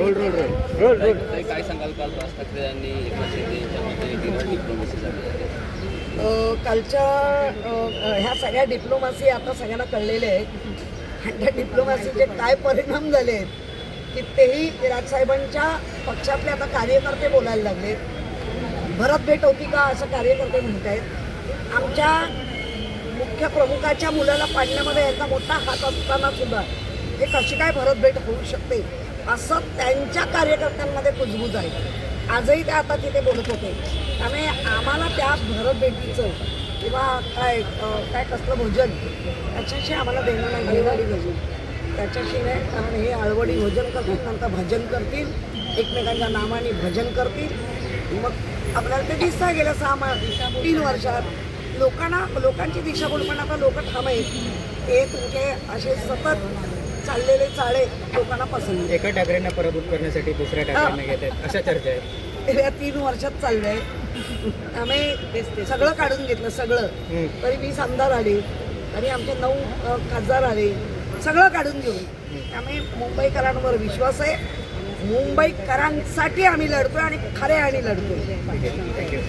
Roll roll roll roll roll काय सांगाल काल राज ठाकरे यांनी एकनाथ शिंदे यांच्यामध्ये डिनर डिप्लोमसी झाली आहे? अ, कालच्या ह्या सगळ्या डिप्लोमॅसी आता सगळ्यांना कळलेल्या आहेत. आणि त्या डिप्लोमॅसीचे काय परिणाम झाले आहेत की तेही राजसाहेबांच्या पक्षातले आता कार्यकर्ते बोलायला लागले. भरत भेट होती का असं कार्यकर्ते म्हणत आहेत? आमच्या मुख्य प्रमुखाच्या मुलाला पाडण्यामध्ये याचा मोठा हात असताना सुद्धा हे कशी काय भरत भेट होऊ शकते? असं त्यांच्या कार्यकर्त्यांमध्ये कुजबूज आहे. आजही ते आता तिथे बोलत होते. त्यामुळे आम्हाला त्या भरत भेटीचं किंवा काय काय कसलं भोजन त्याच्याशी आम्हाला देणं नाही घेणारी भोजन त्याच्याशी नाही कारण हे आळवडी भोजन करतात भजन करतील एकमेकांच्या नावाने भजन करतील. मग आपल्याला ते दिसता गेलं सहा मा तीन वर्षात. लोकांना लोकांची दिशाभूल पण आता लोक ठाम आहेत. ते तुमचे असे सतत चाललेले चाळे लोकांना पसंत. एका ठाकरेंना पराभूत करण्यासाठी दुसऱ्या ठाकरेंना घेत आहेत. अशा चर्चा आहेत. गेल्या तीन वर्षात चाललंय त्यामुळे सगळं काढून घेतलं सगळं. तरी वीस आमदार आले आणि आमचे नऊ अ, खासदार आले. सगळं काढून घेऊन. त्यामुळे मुंबईकरांवर विश्वास आहे. मुंबईकरांसाठी आम्ही लढतोय आणि खरे आणि लढतोय. थँक्यू